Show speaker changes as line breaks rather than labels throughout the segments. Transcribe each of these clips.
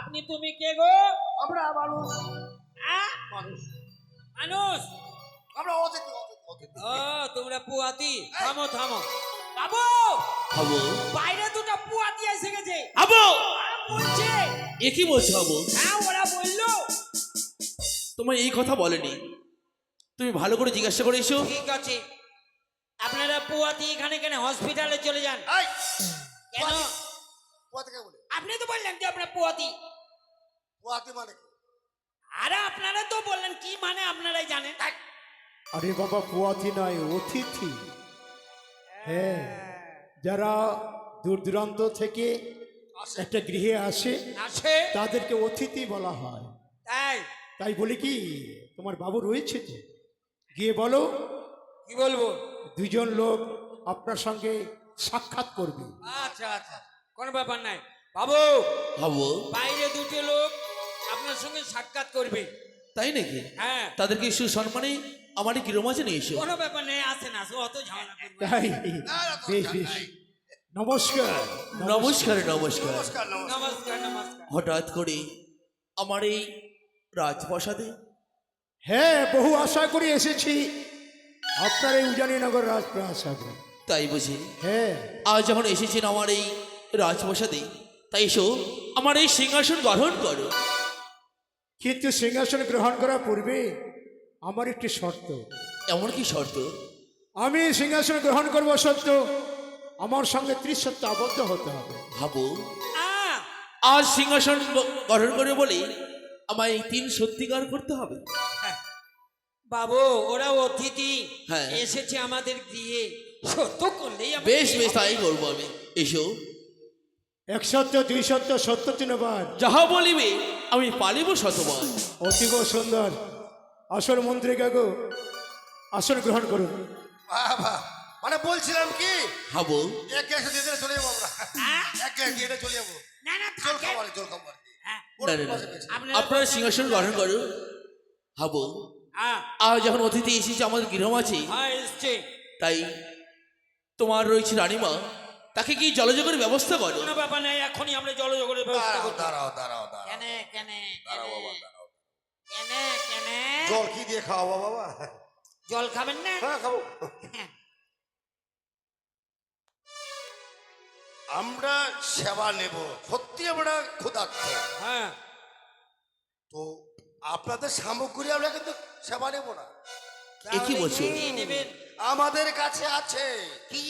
আপনি তুমি কে গো?
আমরা মানুষ? মানুষ।
মানুষ?
আমরা অতিথি
ও তোমরা পুয়াতি। থামো থামো। বাবু!
হাবো
বাইরে দুটো পুয়াতি এসে গেছে। আর বলছে।
এ কি বলছো হাবো
হ্যাঁ ওরা বলল।
তোমার এই কথা বলেনি। তুমি ভালো করে জিজ্ঞাসা করে এসো।
ঠিক আছে। আপনারা পুয়াতি এখানে কেন হসপিটালে চলে যান? কেন?
পোয়াতে কে বলে?
আপনি তো বললেন যে আপনার পুয়াতি।
পোয়াতে মানে কি?
আরে আপনারা তো বললেন কি মানে আপনারাই জানেন?
আরে বাবা পোয়াতি নয় অতিথি। হ্যাঁ যারা দূর দূরান্ত থেকে একটা গৃহে আসে
আসে।
তাদেরকে অতিথি বলা হয়।
তাই?
তাই বলি কি তোমার বাবু রয়েছে যে? গিয়ে বলো
কি বলব?
দুজন লোক আপনার সঙ্গে সাক্ষাৎ করবে।
আচ্ছা আচ্ছা। কোনো ব্যাপার নাই। বাবু!
হাবো
বাইরে দুটো লোক আপনার সঙ্গে সাক্ষাৎ করবে।
তাই নাকি?
হ্যাঁ।
তাদেরকে সুসম্মানে আমার এই গৃহমাঝে নিয়ে এসো
কোনো ব্যাপার নেই আসেন আসো অত ঝামেলা করবে
তাই? বেশ বেশ। নমস্কার।
নমস্কার নমস্কার।
নমস্কার নমস্কার।
হঠাৎ করে আমার এই রাজপ্রাসাদে?
হ্যাঁ বহু আশা করে এসেছি। আপনার এই উজানিনগর রাজপ্রাসাদে।
তাই বুঝি?
হ্যাঁ।
আজ যখন এসেছেন আমার এই রাজপ্রাসাদে তাই এসো আমার এই সিংহাসন গ্রহণ করো।
কিন্তু সিংহাসন গ্রহণ করার পূর্বে আমার একটি শর্ত।
এমন কি শর্ত?
আমি সিংহাসন গ্রহণ করব সত্য। আমার সঙ্গে ত্রিসত্য আবদ্ধ হতে হবে।
ভাবো
আহ,
আজ সিংহাসন গ- গ্রহণ করে বলে আমায় এই তিন সত্যিকার করতে হবে?
বাবু ওরা অতিথি
হ্যাঁ।
এসেছে আমাদের গৃহে। সত্য করলেই
বেশ বেশ। তাই করব আমি। এসো।
এক সত্য দুই সত্য সত্য তিনবার
যাহা বলিবে আমি পালিব শতবার।
অতীব সুন্দর। আসল মন্ত্রী কাকু আসন গ্রহণ করুন।
বাবা মানে বলছিলাম কি?
ভাবো
এক গ্যাস দিয়ে দিলে চলে যাব আমরা।
হ্যাঁ?
এক গ্যাস দিয়ে চলে যাব।
না না
জল খাবার জল খাবার
হ্যাঁ। আপনারা
সিংহাসন গ্রহণ করো ভাবো
হ্যাঁ,
আজ যখন অতিথি এসেছে আমাদের গৃহমাঝে
হ্যাঁ এসছে।
তাই তোমার রয়েছে রানীমা। তাকে কি জলযোগের ব্যবস্থা করো?
কোনো ব্যাপার নেই এখনই আমরা জলযোগের ব্যবস্থা করছি।
দাঁড়াও দাঁড়াও দাঁড়াও।
কেন কেন
দাঁড়াও বাবা দাঁড়াও।
কেন কেন?
জল কি দিয়ে খাওয়াবো বাবা?
জল খাবেন না?
হ্যাঁ খাব। আমরা সেবা নেব সত্যি আমরা ক্ষুধার্ত।
হ্যাঁ।
তো আপনাদের সামগ্রী আমরা কিন্তু সেবা নেব না।
কি বলছো?
আমাদের কাছে আছে।
কি?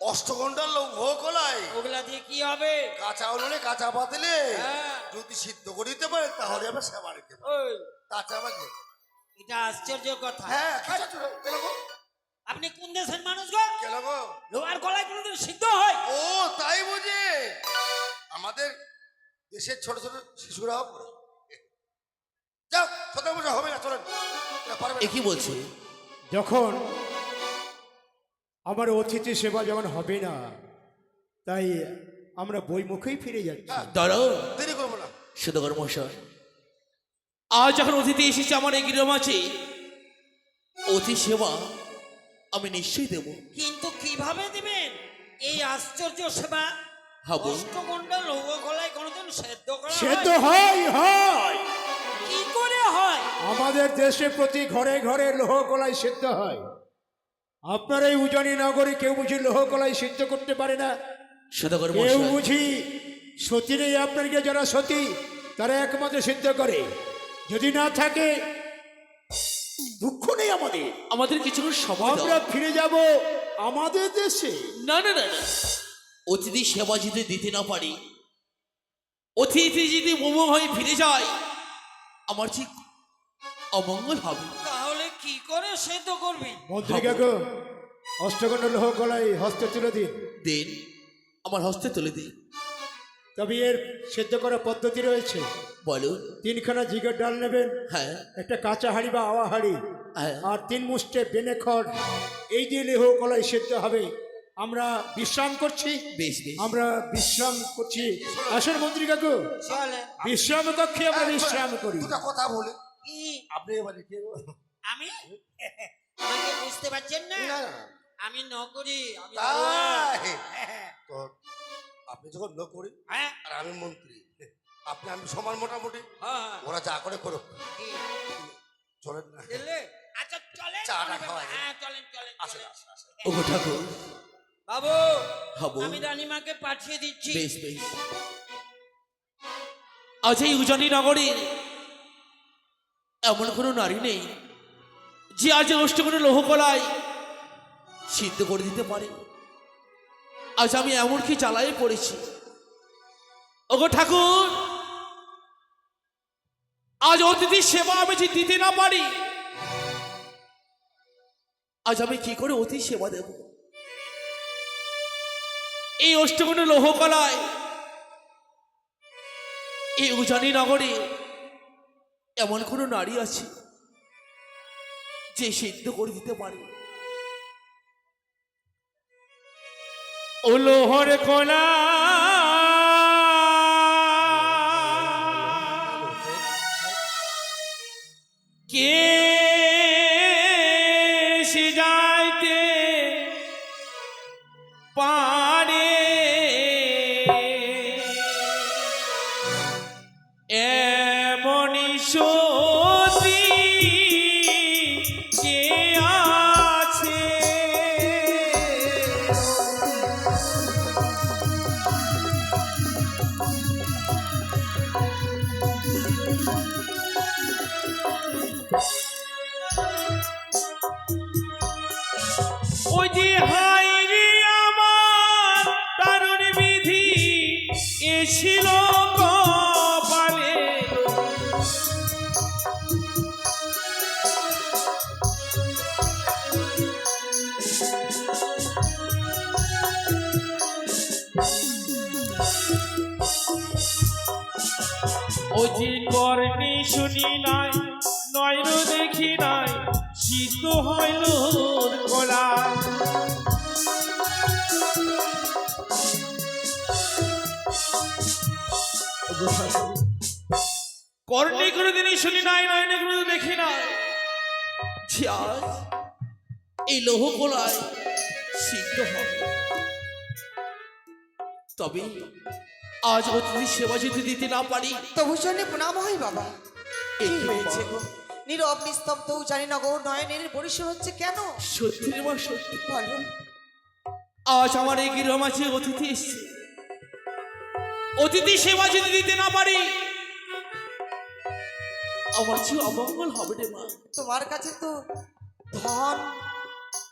অষ্টঘণ্টার লৌহ কলাই
ওগুলা দিয়ে কি হবে?
কাঁচা উনুনে কাঁচা পাতলে
হ্যাঁ।
যদি সিদ্ধ করে দিতে পারে তাহলে আমরা সেবা নিতে পারি। তাছাড়া নেব
এটা আশ্চর্য কথা।
হ্যাঁ কেন গো?
আপনি কোন দেশের মানুষ গো?
কেন গো?
লোহার গলায় কোনোদিন সিদ্ধ হয়?
ও তাই বুঝি। আমাদের দেশের ছোট ছোট শিশুরাও করে। যাও ছোট বছর হবে না চলেন।
কি বলছে?
যখন আমার অতিথি সেবা যেমন হবে না তাই আমরা বইমুখেই ফিরে যাচ্ছি।
দাঁড়াও।
দেরি করব না।
সুদগর মশাই আজ যখন অতিথি এসেছে আমার এই গ্রাম আছে অতি সেবা আমি নিশ্চয়ই দেব।
কিন্তু কীভাবে দিবেন? এই আশ্চর্য সেবা
হাবো
অষ্টমন্ডল লৌহ গলায় কোনোদিন সেদ্ধ করা
সে
হয়?
হয় হয়।
কি করে হয়?
আমাদের দেশে প্রতি ঘরে ঘরে লোহ কলাই সেদ্ধ হয়। আপনার এই উজানি নগরে কেউ বুঝি লোহ কলাই সিদ্ধ করতে পারে না?
সুদগর
কেউ বুঝি সতী নেই আপনাকে যারা সতী তারা একমাত্র সিদ্ধ করে। যদি না থাকে দুঃখ নেই আমাদের।
আমাদের কিছু
আমরা ফিরে যাব আমাদের দেশে।
না না না না। অতিথি সেবা যদি দিতে না পারি অতিথি যদি মোমো হয়ে ফিরে যায় আমার ঠিক অমঙ্গল হবে।
কি করে সেদ্ধ করবেন
মন্ত্রী কাকু অষ্টগণ্ড লোহ কলাই হস্তে তুলে দিন।
দিন? আমার হস্তে তুলে দিন।
তবে এর সেদ্ধ করার পদ্ধতি রয়েছে।
বলো
তিনখানা জিগের ডাল নেবেন
হ্যাঁ।
একটা কাঁচা হাঁড়ি বা আওয়া হাঁড়ি
হ্যাঁ।
আর তিন মুষ্টে বেনে খড়। এই দিয়ে লেহ কলাই সেদ্ধ হবে। আমরা বিশ্রাম করছি।
বেশ বেশ।
আমরা বিশ্রাম করছি। আসল মন্ত্রী কাকু।
চলে।
বিশ্রাম কক্ষে আমরা বিশ্রাম করি।
কথা বলে আপনি এবারে?
আমি? আমাকে বুঝতে পারছেন না? আমি নকরি আমি
তো আপনি যখন লোক করি
হ্যাঁ।
আর আমি মন্ত্রী আপনি আমি সমান মোটামুটি।
হ্যাঁ হ্যাঁ।
ওরা যা করে করুক। চলেন না।
এলে? আচ্ছা চলেন
চাটা খাওয়া।
হ্যাঁ চলেন চলেন
আসেন।
ওগো ঠাকুর।
বাবু
হাবু।
আমি রানীমাকে পাঠিয়ে দিচ্ছি।
বেশ বেশ। আজ এই উজানি নগরে এমন কোনো নারী নেই যে আজ অষ্টগুণে লোহকলায় সিদ্ধ করে দিতে পারে। আজ আমি এমন কি জ্বালায় পড়েছি। ওগো ঠাকুর, আজ অতিথির সেবা আমি যে দিতে না পারি, আজ আমি কি করে অতিথি সেবা দেব? এই অষ্টগুণ লোহকলায় এই উজানি নগরে এমন কোনো নারী আছে যে সিদ্ধ করে দিতে পারে।
ও লোহর কোলা। কে যে
আজ এই লোহকলায় সিদ্ধ হবে। তবে আজ অতিথি সেবা যদি দিতে না পারি
তবু জন্য প্রণাম হয় বাবা। কি হয়েছে। গো? নীরব নিস্তব্ধ জানি না গো নয়নের পরিসর হচ্ছে কেন?
সত্যি রে মা সত্যি।
বলো।
আজ আমার এই গৃহ মাঝে অতিথি এসছে। অতিথি সেবা যদি দিতে না পারি আমার যে অমঙ্গল হবে রে মা।
তোমার কাছে তো ধন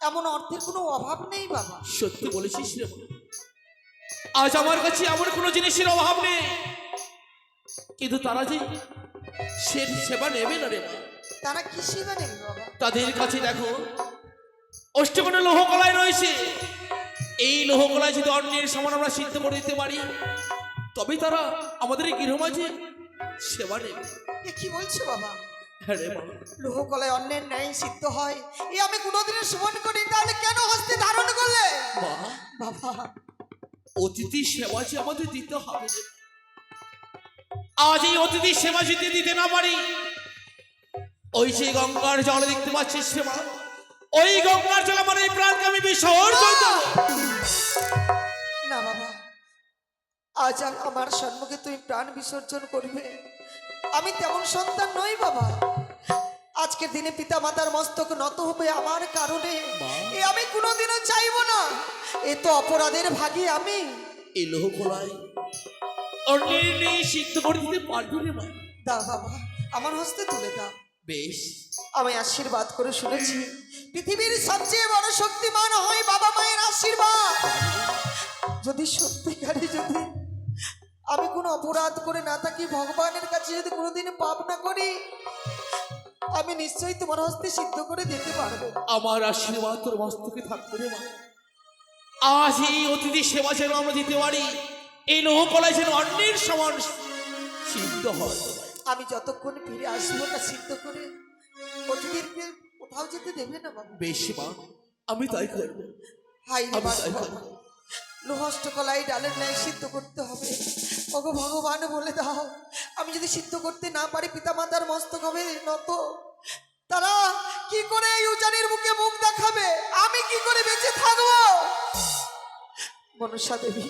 এমন অর্থের কোনো অভাব নেই বাবা।
সত্যি বলেছিস রে আজ আমার কাছে এমন কোনো জিনিসের অভাব নেই। কিন্তু তারা যে সে সেবা নেবে না রে মা।
তারা কি সেবা নেবে বাবা?
তাদের কাছে দেখো অষ্টকোণে লোহকলায় রয়েছে। এই লোহকলায় যদি অন্যের সমান আমরা সিদ্ধ করে দিতে পারি তবে তারা আমাদের এই গৃহমাঝে সেবা নেবে
এ কি বলছো বাবা?
হ্যাঁ রে মা
লোহ কলায় অন্যের ন্যায় সিদ্ধ হয়। এ আমি কোনোদিনও শ্রবণ করি তাহলে কেন হস্তে ধারণ করলে?
মা
বাবা।
অতিথি সেবা যে আমাদের দিতে হবে আজ এই অতিথি সেবা যদি দিতে না পারি ওই যে গঙ্গার জল দেখতে পাচ্ছিস সেবা। ওই গঙ্গার জল আমার এই প্রাণকে আমি বিসর্জন দেবো।
আজ আ- আমার সম্মুখে তুমি প্রাণ বিসর্জন করবে। আমি তেমন সন্তান নই বাবা। আজকের দিনে পিতা মাতার মস্তক নত হবে আমার কারণে। এ আমি কোনোদিনও চাইব না। এ তো অপরাধের ভাগে আমি।
এই লোহ খোলায় অন্যের সিদ্ধ করে দিতে পারবি রে মা।
দাও বাবা আমার হস্তে তুলে দাও
বেশ।
আমি আশীর্বাদ করে শুনেছি। পৃথিবীর সবচেয়ে বড় শক্তিমান হয় বাবা মায়ের আশীর্বাদ। যদি সত্যিকারই যদি অপরাধ করে না থাকি ভগবানের কাছে যদি কোনোদিন পাপ না করি আমি নিশ্চয়ই তোমার হস্তে সিদ্ধ করে দিতে পারব।
আমার আশীর্বাদ তোর মস্তকে থাকবে রে মা। আজ এই অতিথি সেবা যেন আমরা দিতে পারি এই লোহ কলায় যেন অন্যের সমান সিদ্ধ হয়।
আমি যতক্ষণ ফিরে আসব না সিদ্ধ করে অতিথিকে কোথাও যেতে দেবে না বাবা।
বেশ মা আমি তাই করব।
হাই রে বাবা।
করব।
লোহষ্ট কলাই ডালের ন্যায় সিদ্ধ করতে হবে। ওগো ভগবান, বলে দাও। আমি যদি সিদ্ধ করতে না পারি, পিতামাতার মস্তক হবে নত। তারা কি করে এই উজানির মুখে মুখ দেখাবে? আমি কি করে বেঁচে থাকব? মনসা দেবী,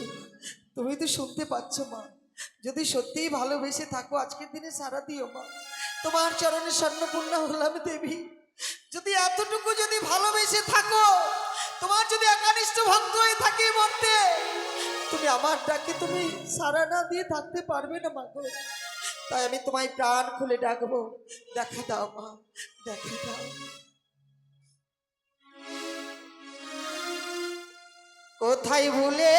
তুমি তো শুনতে পাচ্ছ, মা। যদি সত্যিই ভালোবেসে থাকো, আজকের দিনে সারা দিও, মা। তোমার চরণে স্বর্ণপূর্ণা হলাম, দেবী। যদি এতটুকু যদি ভালোবেসে থাকো, তোমার যদি একানিষ্ঠ ভক্ত হয়ে থাকি মরতে তুমি আমার ডাকে তুমি সারা না দিয়ে থাকতে পারবে না মাগো তাই আমি তোমায় প্রাণ খুলে ডাকবো। দেখা দাও, মা, দেখা দাও। কোথায় ভুলে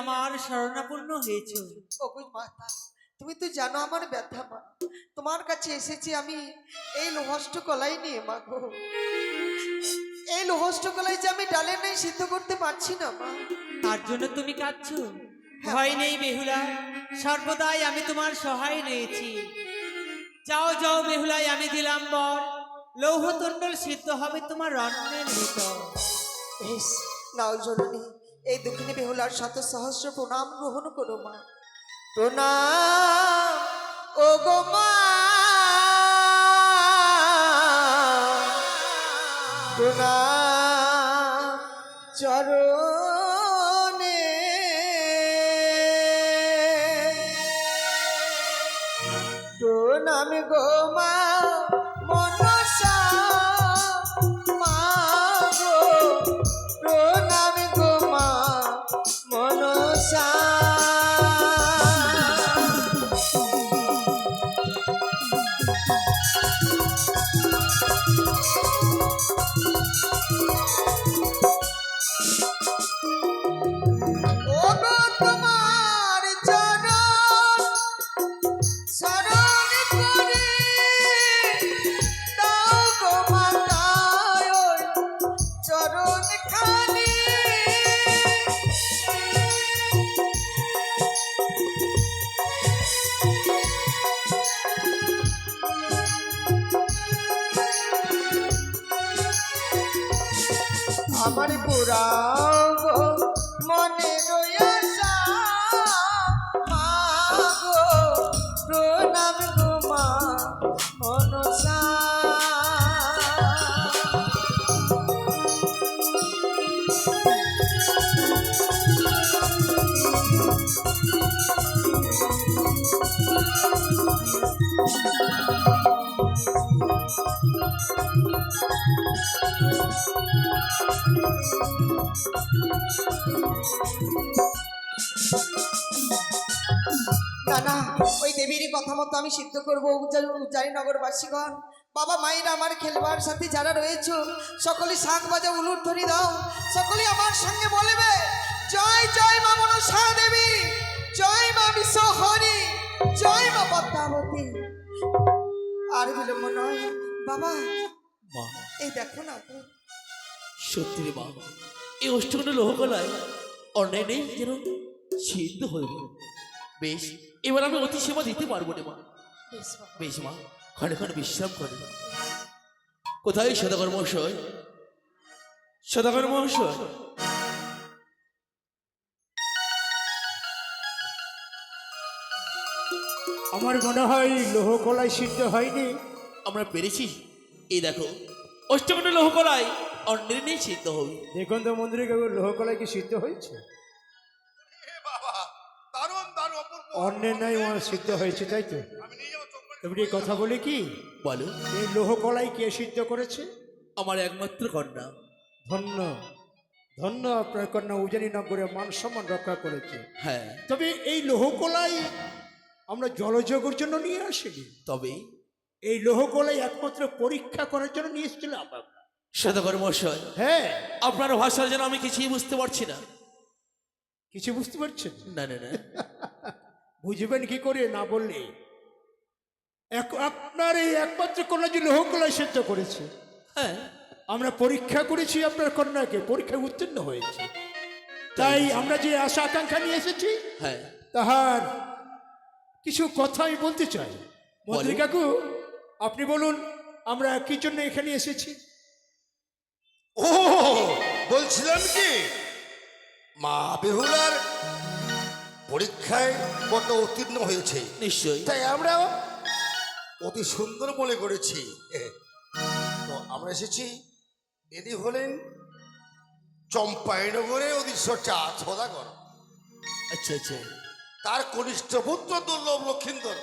আমার
শরণাপন্ন হয়েছ।
মাতা তুমি তো জানো আমার ব্যথা মা। তোমার কাছে এসেছি আমি এই লোহষ্ট কলাই নিয়ে মা গো। এই লোহষ্ট কলাই যে আমি ডালে নেই সিদ্ধ করতে পারছি না মা।
তার জন্য তুমি কাঁদছ? ভয় নেই বেহুলা সর্বদাই আমি তোমার সহায় নিয়েছি যাও যাও বেহুলাই আমি দিলাম বর। লৌহতণ্ডল সিদ্ধ হবে তোমার অন্নের ভিতর।
নাও জননী এই দুঃখিনী বেহুলার শত সহস্র প্রণাম গ্রহণ করো মা। প্রণাম, ও গো মা। প্রণাম, চরণে দেবীর আমি সিদ্ধ করব উজ্জারি নগরবাসীগণ। বাবা মায়েরা আমার খেলবার সাথে যারা রয়েছে সকলে শাঁখ বাজা উলুর ধরি দাও। সকলে আমার সঙ্গে বলবে জয় জয় মা মনসা দেবী জয় মা বিশ্বহরি জয় মা পদ্মাবতী। আর বিলম্ব নয়। বাবা এই দেখো না।
সত্যি রে মা। এই অষ্টকণ্ড লোহকলায় অন্যায় নেই যেন সিদ্ধ হইব বেশ এবার আমি অতি সেবা দিতে পারব না মা।
বেশ
মা। ক্ষণে ক্ষণে বিশ্রাম করে। কোথায় সদাগর মহাশয়? সদাগর মহাশয়?
আমার মনে হয় লোহ কলাই সিদ্ধ হয়নি।
আমরা পেরেছি। এই দেখো অষ্টকণ্ড লোহকলায় অন্যের নেই সিদ্ধ হবে
দেখুন তো মন্দিরে কেবল লোহ কলাই কি সিদ্ধ হয়েছে? অন্যের নাই আমার সিদ্ধ হয়েছে তাই তো?
নিয়ে।
এবারে কথা বলি কি?
বলো।
এই লোহ কলাই কে সিদ্ধ করেছে?
আমার একমাত্র কন্যা।
ধন্য ধন্য আপনার কন্যা উজানি নগরে মান সম্মান রক্ষা করেছে।
হ্যাঁ।
তবে এই লোহ কলাই আমরা জলযোগের জন্য নিয়ে আসিনি।
তবে?
এই লোহকলাই একমাত্র পরীক্ষা করার জন্য নিয়ে এসেছিলাম
সদাগর মহাশয়
হ্যাঁ।
আপনার ভাষার জন্য আমি কিছুই বুঝতে পারছি না।
কিছু বুঝতে পারছেন?
না না না।
বুঝবেন কি করে না বললে? এক আপনার এই একমাত্র কন্যা যে লোহ কলাই সিদ্ধ করেছে।
হ্যাঁ
আমরা পরীক্ষা করেছি আপনার কন্যাকে পরীক্ষায় উত্তীর্ণ হয়েছে। তাই আমরা যে আশা আকাঙ্ক্ষা নিয়ে এসেছি
হ্যাঁ।
তাহার কিছু কথা আমি বলতে চাই। মন্ত্রী কাকু আপনি বলুন আমরা কি জন্য এখানে এসেছি?
ও বলছিলাম কি? মা বেহুলার পরীক্ষায় কত উত্তীর্ণ হয়েছে।
নিশ্চয়ই।
তাই আমরা অতি সুন্দর মনে করেছি। তো আমরা এসেছি ইনি হলেন চম্পাইনগরে অদৃশ্য চা সদাগর।
আচ্ছা আচ্ছা।
তার কনিষ্ঠ পুত্র দুর্লভ লক্ষিন্দর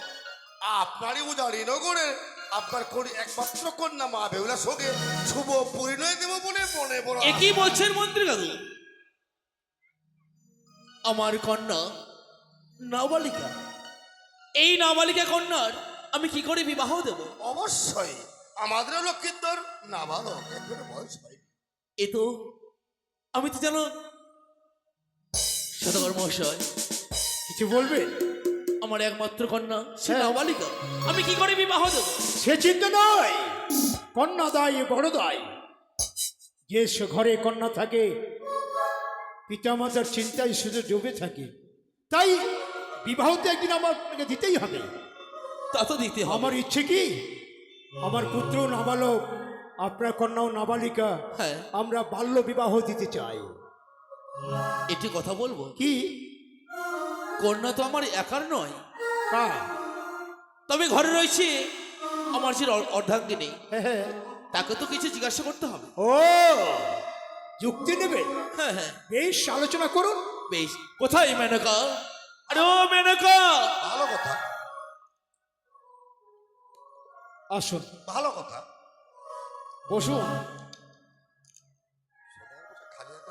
আপনারই উদারি নগরে আপনার করি একমাত্র কন্যা মা বেহুলার সঙ্গে শুভ পরিণয় দেব বলে মনে বড়
এ কি বলছেন মন্ত্রী আমার কন্যা নাবালিকা। এই নাবালিকা কন্যার আমি কি করে বিবাহ দেব?
অবশ্যই আমাদের লক্ষিন্দর নাবালক এখনও বয়স
এ তো আমি তো জানো সদাগর মহাশয়
কিছু বলবেন
আমার একমাত্র কন্যা সে
হ্যাঁ।
নাবালিকা। আমি কি করে বিবাহ দেব?
সে চিন্তা নয় কন্যা দায় বড় দায় যে সে ঘরে কন্যা থাকে পিতামাতার চিন্তায় শুধু ডুবে থাকে। তাই বিবাহ তো একদিন আমার আপনাকে দিতেই হবে।
তা তো দিতে
আমার ইচ্ছে কি? আমার পুত্র নাবালক আপনার কন্যাও নাবালিকা
হ্যাঁ।
আমরা বাল্য বিবাহ দিতে চাই।
এটি কথা বলব?
কি?
কন্যা তো আমার একার নয়। তবে ঘরে রয়েছে আমার যে অর- অর্ধাঙ্গিনী।
হ্যাঁ, হ্যাঁ।
তাকে তো কিছু জিজ্ঞাসা করতে হবে।
ও যুক্তি নেবে?
হ্যাঁ হ্যাঁ।
বেশ আলোচনা করুন।
বেশ। কোথায় মেনকা? আরে ও মেনকা।
ভালো কথা।
আসুন।
ভালো কথা।
বসুন।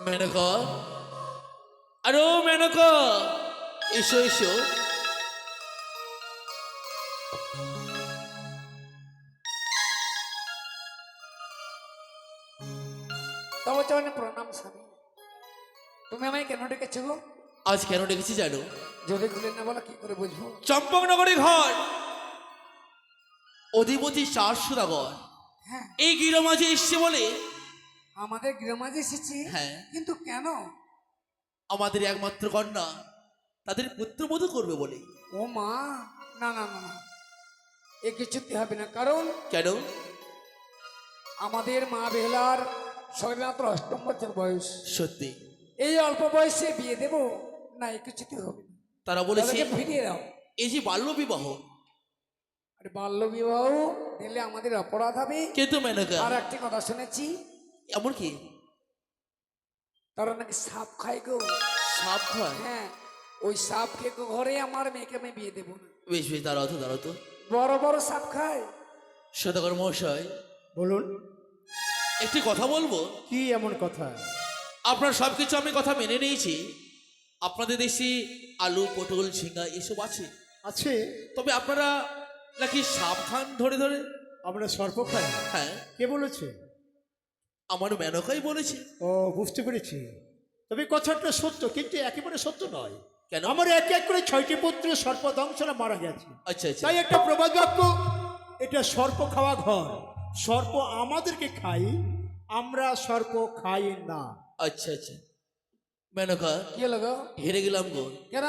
মেনকা। আরে ও মেনকা। এসো এসো।
তবে চরণে প্রণাম স্বামী। তুমি আমায় কেন ডেকেছো গো?
আজ কেন ডেকেছি জানো?
যদি খুলে না বলো কি করে বুঝব?
চম্পকনগরের ঘর। অধিপতি চার সুদাগর
হ্যাঁ।
এই গিরো মাঝে এসছে বলে?
আমাদের গ্রামাজে এসেছি?
হ্যাঁ।
কিন্তু কেন?
আমাদের একমাত্র কন্যা তাদের পুত্রবধূ করবে বলে।
ও মা না না না না। এ কিছুতে হবে না কারণ
কেন?
আমাদের মা বেহলার সবেমাত্র অষ্টম বছর বয়স।
সত্যি।
এই অল্প বয়সে বিয়ে দেব। না কিছুতে হবে।
তারা বলেছে
ফিরিয়ে দাও।
এই যে বাল্য বিবাহ
আর বাল্য বিবাহ দিলে আমাদের অপরাধ হবে।
কিন্তু মেনকা
আর একটি কথা শুনেছি।
এমন কি?
তারা নাকি সাপ খায় গো।
সাপ খায়?
হ্যাঁ ওই সাপ খেয়ে ঘরে আমার মেয়েকে আমি বিয়ে দেবো না।
বেশ বেশ দাঁড়াও তো দাঁড়াও তো।
বড় বড় সাপ খায়।
সদাগর মহাশয়
বলুন।
একটি কথা বলব?
কি এমন কথা?
আপনার সব কিছু আমি কথা মেনে নিয়েছি। আপনাদের দেশে আলু পটল ঝিঙ্গা এসব আছে?
আছে।
তবে আপনারা নাকি সাপ খান ধরে ধরে?
আমরা সর্প খাই।
হ্যাঁ।
কে বলেছে?
আমার মেনকাই বলেছে।
ও বুঝতে পেরেছি। তবে কথাটা সত্য কিন্তু একেবারে সত্য নয়।
কেন?
আমার এক এক করে ছয়টি পুত্র সর্প দংশনে মারা গেছে।
আচ্ছা আচ্ছা।
তাই একটা প্রবাদ বাক্য এটা সর্প খাওয়া ঘর। সর্প আমাদেরকে খাই আমরা সর্প খাই না।
আচ্ছা আচ্ছা। মেনকা
কি হলো গো?
হেরে গেলাম গো।
কেন?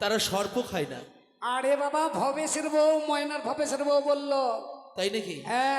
তারা সর্প খায় না।
আরে বাবা ভবেশের বউ ময়নার ভবেশের বউ বলল।
তাই নাকি?
হ্যাঁ।